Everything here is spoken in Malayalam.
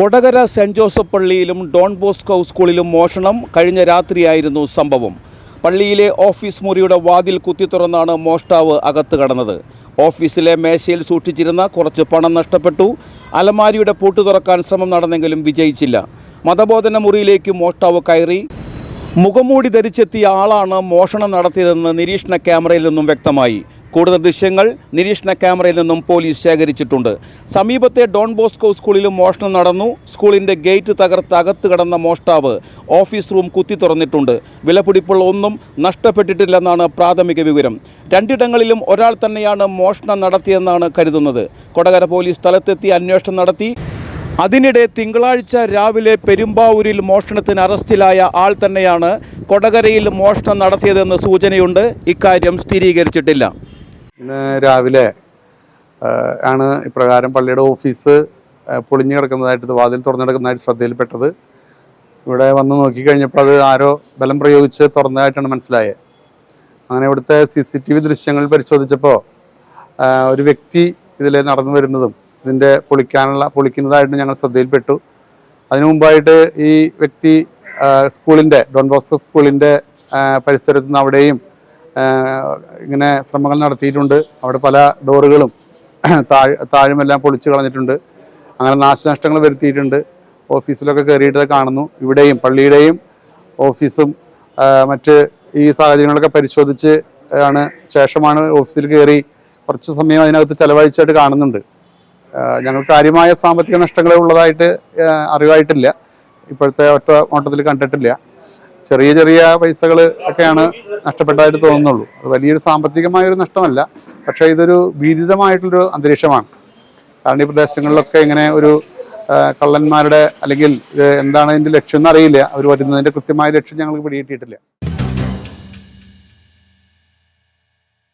കൊടകര സെന്റ് ജോസഫ് പള്ളിയിലും ഡോൺ ബോസ്കോ സ്കൂളിലും മോഷണം കഴിഞ്ഞ രാത്രിയായിരുന്നു സംഭവം. പള്ളിയിലെ ഓഫീസ് മുറിയുടെ വാതിൽ കുത്തി തുറന്നാണ് മോഷ്ടാവ് അകത്ത് കടന്നത്. ഓഫീസിലെ മേശയിൽ സൂക്ഷിച്ചിരുന്ന കുറച്ച് പണം നഷ്ടപ്പെട്ടു. അലമാരിയുടെ പൂട്ട് തുറക്കാൻ ശ്രമം നടന്നെങ്കിലും വിജയിച്ചില്ല. മതബോധന മുറിയിലേക്ക് മോഷ്ടാവ് കയറി. മുഖമൂടി ധരിച്ചെത്തിയ ആളാണ് മോഷണം നടത്തിയതെന്ന് നിരീക്ഷണ ക്യാമറയിൽ നിന്നും വ്യക്തമായി. കൂടുതൽ ദൃശ്യങ്ങൾ നിരീക്ഷണ ക്യാമറയിൽ നിന്നും പോലീസ് ശേഖരിച്ചിട്ടുണ്ട്. സമീപത്തെ ഡോൺ ബോസ്കോ സ്കൂളിലും മോഷണം നടന്നു. സ്കൂളിന്റെ ഗേറ്റ് തകർത്ത് അകത്ത് കടന്ന മോഷ്ടാവ് ഓഫീസ് റൂം കുത്തി തുറന്നിട്ടുണ്ട്. വിലപിടിപ്പുള്ള ഒന്നും നഷ്ടപ്പെട്ടിട്ടില്ലെന്നാണ് പ്രാഥമിക വിവരം. രണ്ടിടങ്ങളിലും ഒരാൾ തന്നെയാണ് മോഷണം നടത്തിയെന്നാണ് കരുതുന്നത്. കൊടകര പോലീസ് സ്ഥലത്തെത്തി അന്വേഷണം നടത്തി. അതിനിടെ തിങ്കളാഴ്ച രാവിലെ പെരുമ്പാവൂരിൽ മോഷണത്തിന് അറസ്റ്റിലായ ആൾ തന്നെയാണ് കൊടകരയിൽ മോഷണം നടത്തിയതെന്ന് സൂചനയുണ്ട്. ഇക്കാര്യം സ്ഥിരീകരിച്ചിട്ടില്ല. ഇന്ന് രാവിലെ ആണ് ഇപ്രകാരം പള്ളിയുടെ ഓഫീസ് പൊളിഞ്ഞു കിടക്കുന്നതായിട്ട് വാതിൽ തുറന്നു കിടക്കുന്നതായിട്ട് ശ്രദ്ധയിൽപ്പെട്ടത്. ഇവിടെ വന്ന് നോക്കിക്കഴിഞ്ഞപ്പോൾ അത് ആരോ ബലം പ്രയോഗിച്ച് തുറന്നതായിട്ടാണ് മനസ്സിലായത് അങ്ങനെ ഇവിടുത്തെ സി സി ടി വി ദൃശ്യങ്ങൾ പരിശോധിച്ചപ്പോൾ ഒരു വ്യക്തി ഇതിൽ നടന്നു വരുന്നതും ഇതിന്റെ പൊളിക്കാനുള്ള പൊളിക്കുന്നതായിട്ട് ഞങ്ങൾ ശ്രദ്ധയിൽപ്പെട്ടു. അതിനു മുമ്പായിട്ട് ഈ വ്യക്തി സ്കൂളിന്റെ ഡോൺ ബോസ്കോ സ്കൂളിന്റെ പരിസരത്തുനിന്ന് അവിടെയും ഇങ്ങനെ ശ്രമങ്ങൾ നടത്തിയിട്ടുണ്ട്. അവിടെ പല ഡോറുകളും താഴ് താഴുമെല്ലാം പൊളിച്ചു കളഞ്ഞിട്ടുണ്ട്. അങ്ങനെ നാശനഷ്ടങ്ങൾ വരുത്തിയിട്ടുണ്ട്. ഓഫീസിലൊക്കെ കയറിയിട്ട് കാണുന്നു. ഇവിടെയും പള്ളിയുടെയും ഓഫീസും മറ്റ് ഈ സാഹചര്യങ്ങളൊക്കെ പരിശോധിച്ച് ആണ് ശേഷമാണ് ഓഫീസിൽ കയറി കുറച്ച് സമയം അതിനകത്ത് ചെലവഴിച്ചായിട്ട് കാണുന്നുണ്ട്. ഞങ്ങൾ കാര്യമായ സാമ്പത്തിക നഷ്ടങ്ങൾ ഉള്ളതായിട്ട് അറിവായിട്ടില്ല. ഇപ്പോഴത്തെ ഒറ്റ ഓട്ടത്തിൽ കണ്ടിട്ടില്ല. ചെറിയ ചെറിയ പൈസകൾ ഒക്കെയാണ് നഷ്ടപ്പെട്ടതായിട്ട് തോന്നുന്നുള്ളൂ. അത് വലിയൊരു സാമ്പത്തികമായ ഒരു നഷ്ടമല്ല. പക്ഷേ ഇതൊരു ഭീതിതമായിട്ടുള്ളൊരു അന്തരീക്ഷമാണ്. കാരണം ഈ പ്രദേശങ്ങളിലൊക്കെ ഇങ്ങനെ ഒരു കള്ളന്മാരുടെ അല്ലെങ്കിൽ എന്താണ് ഇതിന്റെ ലക്ഷ്യം എന്നറിയില്ല. അവർ വരുന്നതിന്റെ കൃത്യമായ ലക്ഷ്യം ഞങ്ങൾക്ക് പിടികിട്ടിയിട്ടില്ല.